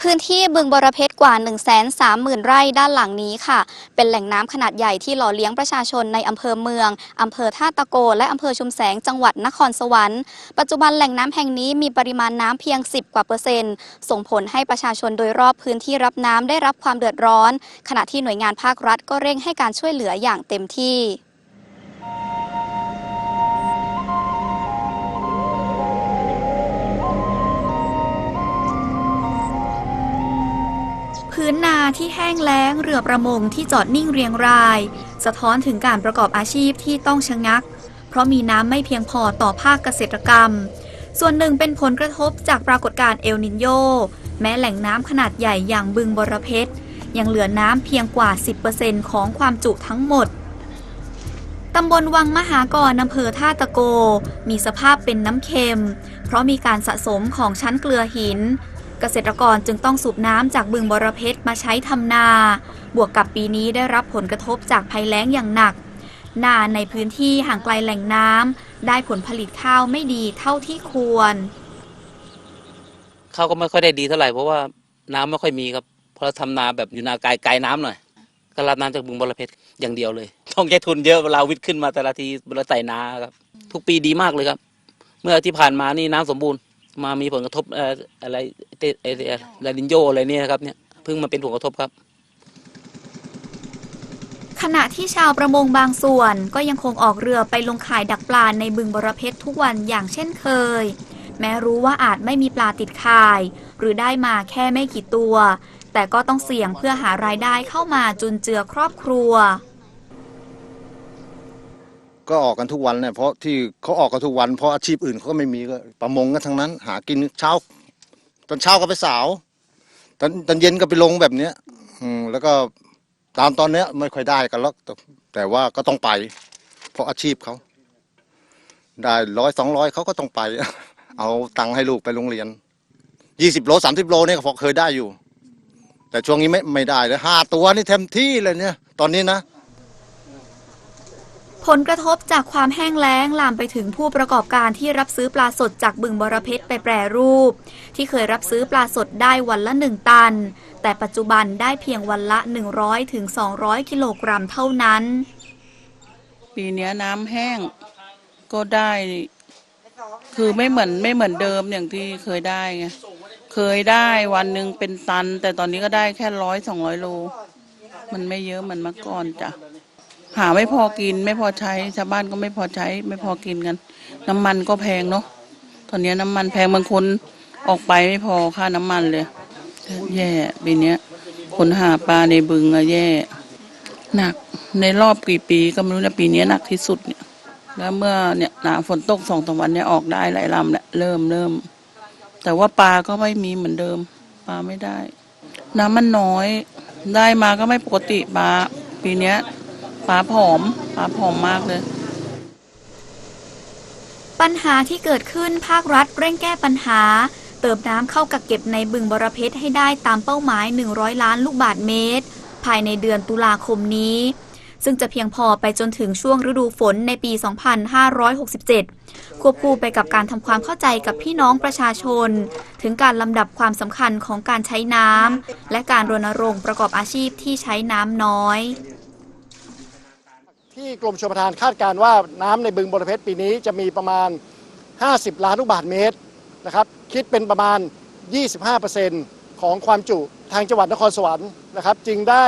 พื้นที่บึงบรเพชรกว่า 1 3 0 0 0 0 ไร่ด้านหลังนี้ค่ะ เป็นแหล่งน้ำขนาดใหญ่ที่หล่อเลี้ยงประชาชนในอำเภอเมืองอำเภอท่าตะโก และอำเภอชุมแสงจังหวัดนครสวรรค์ ปัจจุบันแหล่งน้ำแห่งนี้มีปริมาณน้ำเพียง 10 กว่าเปอร์เซ็นต์ ส่งผลให้ประชาชนโดยรอบพื้นที่รับน้ำได้รับความเดือดร้อน ขณะที่หน่วยงานภาครัฐก็เร่งให้การช่วยเหลืออย่างเต็มที่ พื้นนาที่แห้งแล้งเรือประมงที่จอดนิ่งเรียงราย สะท้อนถึงการประกอบอาชีพที่ต้องชะงัก เพราะมีน้ำไม่เพียงพอต่อภาคเกษตรกรรม ส่วนหนึ่งเป็นผลกระทบจากปรากฏการณ์เอลนินโย แม้แหล่งน้ำขนาดใหญ่อย่างบึงบรเพชรยังเหลือน้ำเพียงกว่า 10%ของความจุทั้งหมดตำบลวังมหากรอำเภอท่าตะโก มีสภาพเป็นน้ำเค็ม เพราะมีการสะสมของชั้นเกลือหิน เกษตรกรจึงต้องสูบน้ำจากบึงบรเพชรมาใช้ทำนา บวกกับปีนี้ได้รับผลกระทบจากภัยแล้งอย่างหนัก นาในพื้นที่ห่างไกลแหล่งน้ำได้ผลผลิตข้าวไม่ดีเท่าที่ควร ข้าวก็ไม่ค่อยได้ดีเท่าไหร่เพราะว่าน้ำไม่ค่อยมีครับ เพราะเราทำนาแบบอยู่นาไกลไกลน้ำหน่อยก็รับน้ำจากบึงบรเพชรอย่างเดียวเลย ต้องใช้ทุนเยอะเวลาวิทย์ขึ้นมาแต่ละทีเวลาใส่นาครับ ทุกปีดีมากเลยครับ เมื่อที่ผ่านมานี่น้ำสมบูรณ์ มามีผลกระทบอะไรเตเอเอลาดินโยอะไรเนี่ยครับเนี่ยเพิ่งมาเป็นผลกระทบครับ ขณะที่ชาวประมงบางส่วนก็ยังคงออกเรือไปลงข่ายดักปลาในบึงบรเพชรทุกวันอย่างเช่นเคย แม้รู้ว่าอาจไม่มีปลาติดข่าย หรือได้มาแค่ไม่กี่ตัว แต่ก็ต้องเสี่ยงเพื่อหารายได้เข้ามาจุนเจือครอบครัว ก็ออกกันทุกวันเนี่ยเพราะที่เขาออกกันทุกวันเพราะอาชีพอื่นเขาก็ไม่มีก็ประมงกันทั้งนั้น หากินเช้า ตอนเช้าก็ไปสาวตอนตอนเย็นก็ไปลงแบบเนี้ย อืมแล้วก็ตามตอนเนี้ยไม่ค่อยได้กันหรอกแต่แต่ว่าก็ต้องไป เพราะอาชีพเขาได้ร้อยสองร้อยเขาก็ต้องไป เอาตังค์ให้ลูกไปโรงเรียนยี่สิบโลสามสิบโลเนี่ยพอเคยได้อยู่ แต่ช่วงนี้ไม่ไม่ได้เลยห้าตัวนี่เต็มที่เลยเนี่ย ตอนนี้นะ ผลกระทบจากความแห้งแล้งลามไปถึงผู้ประกอบการที่รับซื้อปลาสดจากบึงบรเพชรไปแปรรูป ที่เคยรับซื้อปลาสดได้วันละ 1 ตัน แต่ปัจจุบันได้เพียงวันละ 100ถึง200กิโลกรัมเท่านั้น ปีนี้น้ำแห้งก็ได้ คือไม่เหมือนไม่เหมือนเดิมอย่างที่เคยได้ไงเคยได้วันหนึ่งเป็นตัน แต่ตอนนี้ก็ได้แค่ร้อยสองร้อยโล มันไม่เยอะเหมือนเมื่อก่อนจ้ะ หาไม่พอกินไม่พอใช้ชาวบ้านก็ไม่พอใช้ ไม่พอกินกัน น้ำมันก็แพงเนาะตอนนี้น้ำมันแพงบางคนออกไปไม่พอค่าน้ำมันเลย แย่ปีนี้คนหาปลาในบึงอะแย่หนักในรอบกี่ปีก็ไม่รู้นะปีนี้หนักที่สุดเนี่ย แล้วเมื่อเนี่ยหนาฝนตกสองสามวันเนี่ยออกได้หลายลำแหล้วเริ่มเริ่มแต่ว่าปลาก็ไม่มีเหมือนเดิมปลาไม่ได้ น้ำมันน้อยได้มาก็ไม่ปกติปลาปีเนี้ย ปลาผอมปลาผอมมากเลย ปัญหาที่เกิดขึ้นภาครัฐเร่งแก้ปัญหา เติมน้ำเข้ากักเก็บในบึงบรเพชรให้ได้ตามเป้าหมาย 100 ล้านลูกบาทเมตร ภายในเดือนตุลาคมนี้ ซึ่งจะเพียงพอไปจนถึงช่วงฤดูฝนในปี 2567 ควบคู่ไปกับการทำความเข้าใจกับพี่น้องประชาชน ถึงการลำดับความสำคัญของการใช้น้ำและการรณรงค์ประกอบอาชีพที่ใช้น้ำน้อย ที่กรมชลประทานคาดการณ์ว่าน้ำในบึงบรเพชรปีนี้จะมีประมาณ 50 ล้านลูกบาศก์เมตรนะครับคิดเป็นประมาณ 25%ของความจุทางจังหวัดนครสวรรค์นะครับจึงได้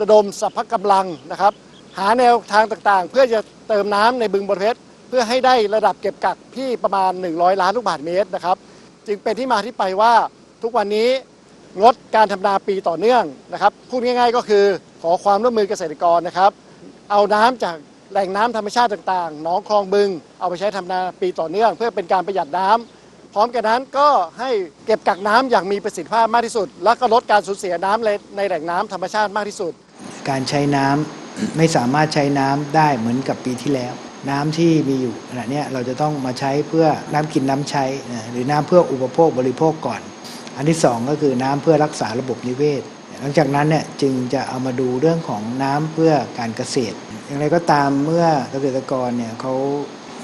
ระดมสรรพกำลังนะครับหาแนวทางต่างๆ เพื่อจะเติมน้ำในบึงบรเพชรเพื่อให้ได้ระดับเก็บกักที่ประมาณ 100 ล้านลูกบาศก์เมตรนะครับจึงเป็นที่มาที่ไปว่าทุกวันนี้งดการทำนาปีต่อเนื่องนะครับพูดง่ายๆก็คือขอความร่วมมือเกษตรกรนะครับ เอาน้ำจากแหล่งน้ำธรรมชาติต่างๆ หนองคลองบึง เอาไปใช้ทำนาปีต่อเนื่อง เพื่อเป็นการประหยัดน้ำพร้อมกันนั้นก็ให้เก็บกักน้ำอย่างมีประสิทธิภาพมากที่สุด และก็ลดการสูญเสียน้ำในในแหล่งน้ำธรรมชาติมากที่สุด การใช้น้ำไม่สามารถใช้น้ำได้เหมือนกับปีที่แล้ว น้ำที่มีอยู่ขณะเนี้ยเราจะต้องมาใช้เพื่อน้ำกินน้ำใช้ หรือน้ำเพื่ออุปโภคบริโภคก่อน อันที่สองก็คือน้ำเพื่อรักษาระบบนิเวศ หลังจากนั้นเนี่ยจึงจะเอามาดูเรื่องของน้ำเพื่อการเกษตร อย่างไรก็ตามเมื่อเกษตรกรเนี่ยเขา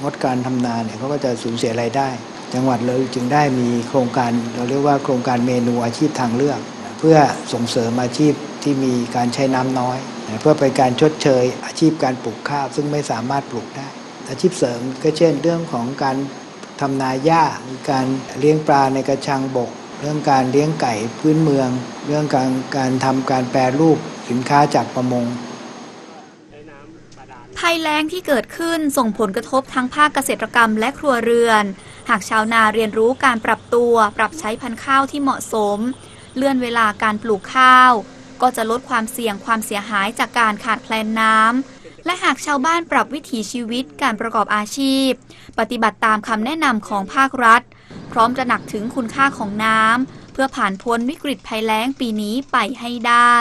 งดการทำนาเนี่ยเขาก็จะสูญเสียรายได้ จังหวัดเลยจึงได้มีโครงการเราเรียกว่าโครงการเมนูอาชีพทางเลือก เพื่อส่งเสริมอาชีพที่มีการใช้น้ำน้อย เพื่อเป็นการชดเชยอาชีพการปลูกข้าวซึ่งไม่สามารถปลูกได้ อาชีพเสริมก็เช่นเรื่องของการทำนาหญ้าการเลี้ยงปลาในกระชังบก เรื่องการเลี้ยงไก่พื้นเมือง เรื่องการการทำการแปรรูปสินค้าจากประมงภัยแล้งที่เกิดขึ้นส่งผลกระทบทั้งภาคเกษตรกรรมและครัวเรือน หากชาวนาเรียนรู้การปรับตัว ปรับใช้พันธุ์ข้าวที่เหมาะสม เลื่อนเวลาการปลูกข้าว ก็จะลดความเสี่ยงความเสียหายจากการขาดแคลนน้ำและหากชาวบ้านปรับวิถีชีวิตการประกอบอาชีพ ปฏิบัติตามคำแนะนำของภาครัฐ พร้อมจะหนักถึงคุณค่าของน้ำเพื่อผ่านพ้นวิกฤตภัยแล้งปีนี้ไปให้ได้